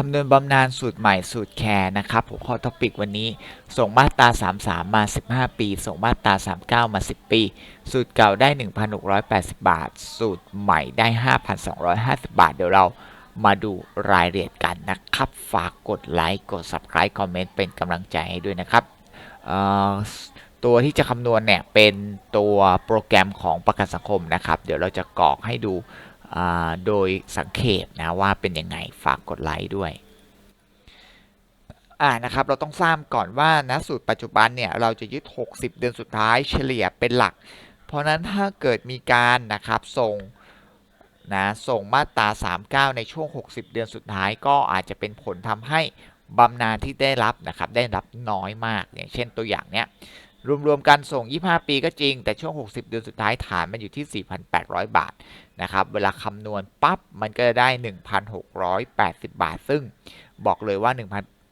คำนวณบำนาญสูตรใหม่สูตรแคร์นะครับหัวข้อท็อปิกวันนี้ ส่งมาตรา 33 มา 15 ปี ส่งมาตรา 39 มา 10 ปี สูตรเก่าได้ 1,680 บาท สูตรใหม่ได้ 5,250 บาท เดี๋ยวเรามาดูรายละเอียดกันนะครับ ฝากกดไลค์กด Subscribe คอมเมนต์เป็นกำลังใจให้ด้วยนะครับตัวที่จะคำนวณเนี่ยเป็นตัวโปรแกรมของประกันสังคมนะครับ เดี๋ยวเราจะกรอกให้ดู โดยสังเขปนะว่าเป็นยังไงฝากกดไลค์ด้วยอ่านะครับเราต้องทราบก่อนว่านะสูตรปัจจุบันเนี่ยเราจะยึด 60 เดือนสุดท้ายเฉลี่ยเป็นหลัก เพราะนั้นถ้าเกิดมีการนะครับส่งนะส่งมาตรา 39 ในช่วง 60 เดือนสุดท้ายก็อาจจะเป็นผลทำให้บำนาญที่ได้รับนะครับได้รับน้อยมากอย่างเช่นตัวอย่างเนี้ย รวมๆกันส่ง 25 ปีก็จริง แต่ช่วง 60 เดือนสุดท้ายฐานมันอยู่ที่ 4,800 บาทนะครับ เวลาคำนวณปั๊บ มันก็จะได้ 1,680 บาท ซึ่งบอกเลยว่า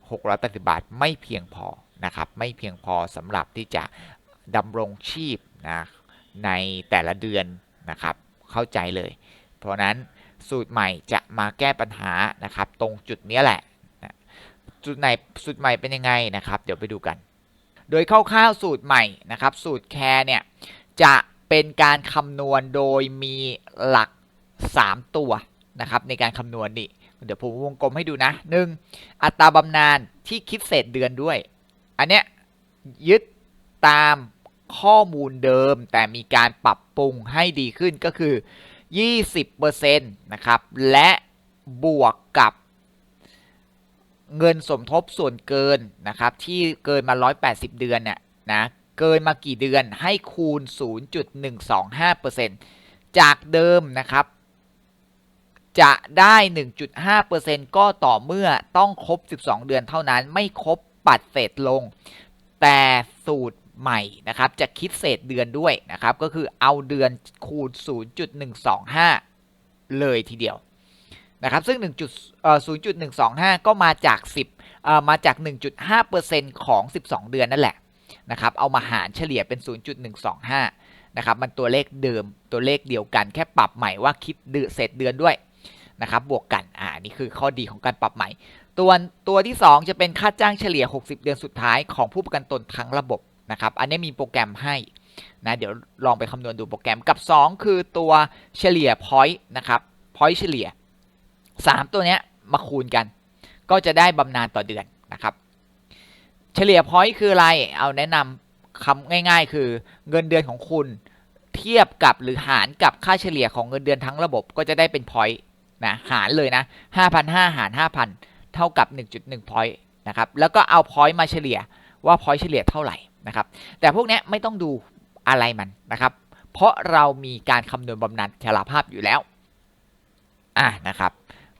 1,680 บาทไม่เพียงพอนะครับ ไม่เพียงพอสำหรับที่จะดำรงชีพนะในแต่ละเดือนนะครับ เข้าใจเลย เพราะนั้นสูตรใหม่จะมาแก้ปัญหานะครับ ตรงจุดนี้แหละนะจุดไหนสูตรใหม่เป็นยังไงนะครับ เดี๋ยวไปดูกัน โดยคร่าวๆสูตรใหม่นะครับ สูตรแคร์เนี่ย จะเป็นการคำนวณโดยมีหลัก 3 ตัวนะครับ ในการคำนวณนี่เดี๋ยวผมวงกลมให้ดูนะ 1. อัตราบำนาญที่คิดเศษเดือนด้วย อันเนี้ยยึดตามข้อมูลเดิมแต่มีการปรับปรุงให้ดีขึ้นก็คือ 20%นะครับ และบวกกับ เงินสมทบส่วนเกินนะครับที่เกินมา 180 เดือนเนี่ยนะเกินมากี่เดือนให้คูณ 0.125%จากเดิมนะครับจะได้ 1.5%ก็ต่อเมื่อต้องครบ 12 เดือนเท่านั้นไม่ครบปัดเศษลง แต่สูตรใหม่นะครับจะคิดเศษเดือนด้วยนะครับก็คือเอาเดือนคูณ 0.125 เลยทีเดียว นะครับซึ่ง1จุดเอ่อ0.125 ก็มาจาก 10เอ่อมาจาก 1.5%ของ 12 เดือนนั่นแหละนะครับเอามาหารเฉลี่ยเป็น 0.125 นะครับมันตัวเลขเดิมตัวเลขเดียวกันแค่ปรับใหม่ว่าคิดเดือนเศษเดือนด้วยนะครับบวกกันอ่านี่คือข้อดีของการปรับใหม่ ตัวตัวที่ 2 จะเป็นค่าจ้างเฉลี่ย 60 เดือนสุดท้ายของผู้ประกันตนทั้งระบบนะครับอันนี้มีโปรแกรมให้นะเดี๋ยวลองไปคำนวณดูโปรแกรมกับ 2 คือตัวเฉลี่ย point นะครับ point เฉลี่ย 3ตัวเนี้ยมาคูณกัน ก็จะได้บำนาญต่อเดือนนะครับ เฉลี่ย point คืออะไร เอาแนะนำคำง่าย ๆ คือเงินเดือนของคุณเทียบกับหรือหารกับค่าเฉลี่ยของเงินเดือนทั้งระบบก็จะได้เป็น point นะหารเลยนะ5,500หาร5,000 เท่ากับ 1.1 point นะครับแล้วก็เอา point มาเฉลี่ยว่า point เฉลี่ยเท่าไหร่นะครับแต่พวกนี้ไม่ต้องดูอะไรมันนะครับ เพราะเรามีการคำนวณบำนาญชราภาพอยู่แล้วอะนะครับ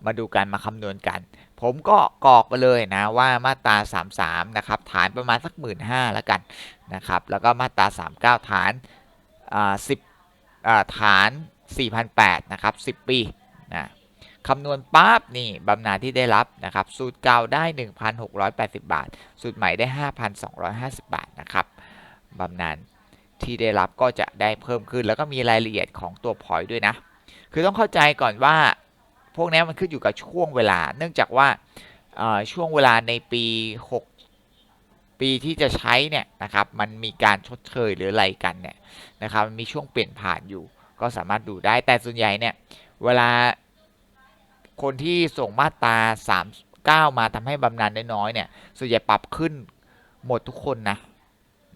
มาดูกันมาคำนวณกัน ผมก็กรอกไปเลยนะว่ามาตรา 33 นะครับ ฐานประมาณสัก 1 5ื่นห้าแล้วกันนะครับ แล้วก็มาตรา 39 ฐานอ่า10อ่าฐาน4,008นะครับ 10 ปีนะคำนวณปั๊บนี่บำนาญที่ได้รับนะครับสูตรเก่าได้ 1,680 บาท สูตรใหม่ได้ 5,250 บาทนะครับบำนาญที่ได้รับก็จะได้เพิ่มขึ้น แล้วก็มีรายละเอียดของตัวพอยด้วยนะ คือต้องเข้าใจก่อนว่า พวกนี้มันขึ้นอยู่กับช่วงเวลา เนื่องจากว่าช่วงเวลาในปี 6 ปีที่จะใช้เนี่ยนะครับมันมีการชดเชยหรืออะไรกันเนี่ยนะครับมันมีช่วงเปลี่ยนผ่านอยู่ก็สามารถดูได้แต่ส่วนใหญ่เนี่ยเวลาคนที่ส่งมาตรา39 มาทำให้บำนาญน้อยๆเนี่ยส่วนใหญ่ปรับขึ้นหมดทุกคนนะ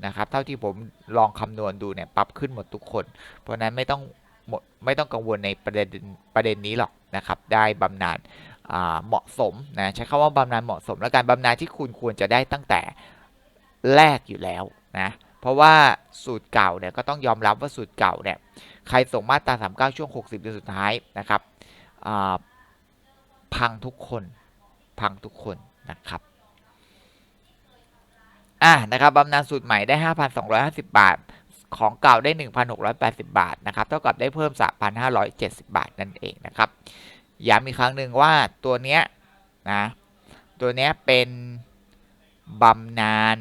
นะครับเท่าที่ผมลองคำนวณดูเนี่ยปรับขึ้นหมดทุกคน เพราะนั้นไม่ต้อง หมดไม่ต้องกังวลในประเด็นประเด็นนี้หรอกนะครับ ได้บำนาญเหมาะสมนะใช้คำว่าบำนาญเหมาะสม และการบำนาญที่คุณควรจะได้ตั้งแต่แรกอยู่แล้วนะเพราะว่าสูตรเก่าเนี่ยก็ต้องยอมรับว่าสูตรเก่าเนี่ยใครส่งมาตรา 39 ช่วง 60เดือนสุดท้ายนะครับพังทุกคนพังทุกคนนะครับอะนะครับบำนาญสูตรใหม่ได้ 5,250 บาท ของเก่าได้ 1,680 บาทนะครับ เท่ากับได้เพิ่ม 3,570 บาทนั่นเองนะครับ ย้ำอีกครั้งหนึ่งว่าตัวเนี้ยนะ ตัวเนี้ยเป็นบำนาญ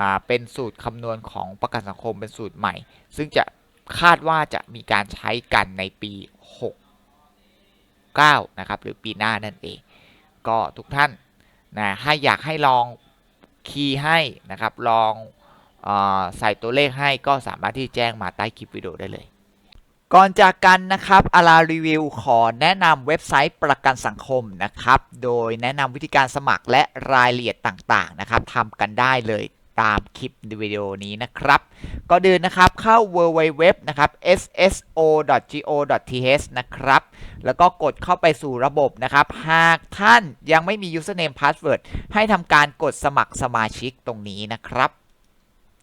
อ่า เป็นสูตรคำนวณของประกันสังคมเป็นสูตรใหม่ ซึ่งจะคาดว่าจะมีการใช้กันในปี 6 9 นะครับ หรือปีหน้านั่นเอง ก็ทุกท่านนะ ถ้าอยากให้ลองคีย์ให้นะครับ ลอง ใส่ตัวเลขให้ก็สามารถที่แจ้งมาใต้คลิปวิดีโอได้เลย ก่อนจากกันนะครับอารารีวิวขอแนะนำเว็บไซต์ประกันสังคมนะครับ โดยแนะนำวิธีการสมัครและรายละเอียดต่างๆนะครับทำกันได้เลยตามคลิปวิดีโอนี้นะครับ ก็เดินนะครับเข้า www นะครับ sso.go.th นะครับ แล้วก็กดเข้าไปสู่ระบบนะครับ หากท่านยังไม่มี username password ให้ทำการกดสมัครสมาชิกตรงนี้นะครับ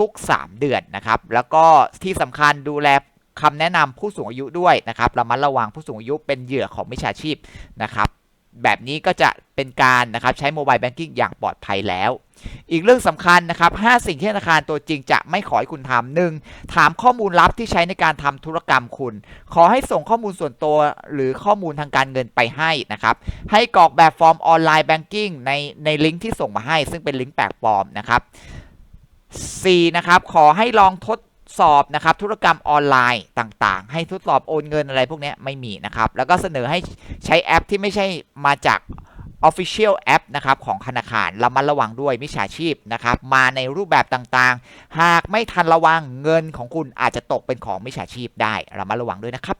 ทุกๆ 3 เดือนนะครับ แล้วก็ที่สำคัญดูแลคำแนะนำผู้สูงอายุด้วยนะครับระมัดระวังผู้สูงอายุเป็นเหยื่อของมิจฉาชีพนะครับแบบนี้ก็จะเป็นการนะครับใช้โมบายแบงกิ้งอย่างปลอดภัยแล้ว อีกเรื่องสำคัญนะครับ 5 สิ่งที่ธนาคารตัวจริงจะไม่ขอให้คุณทำหนึ่งถามข้อมูลลับที่ใช้ในการทำธุรกรรมคุณ ขอให้ส่งข้อมูลส่วนตัวหรือข้อมูลทางการเงินไปให้นะครับ ให้กรอกแบบฟอร์มออนไลน์แบงกิ้งในในลิงก์ที่ส่งมาให้ ซึ่งเป็นลิงก์แปลกปลอมนะครับ 4. นะครับขอให้ลองทดสอบนะครับธุรกรรมออนไลน์ต่างๆ ให้ทดสอบโอนเงินอะไรพวกนี้ไม่มีนะครับ แล้วก็เสนอให้ใช้แอปที่ไม่ใช่มาจาก Official App นะครับของธนาคารระมัดระวังด้วยมิจฉาชีพนะครับมาในรูปแบบต่างๆ หากไม่ทันระวังเงินของคุณอาจจะตกเป็นของมิจฉาชีพได้ระมัดระวังด้วยนะครับ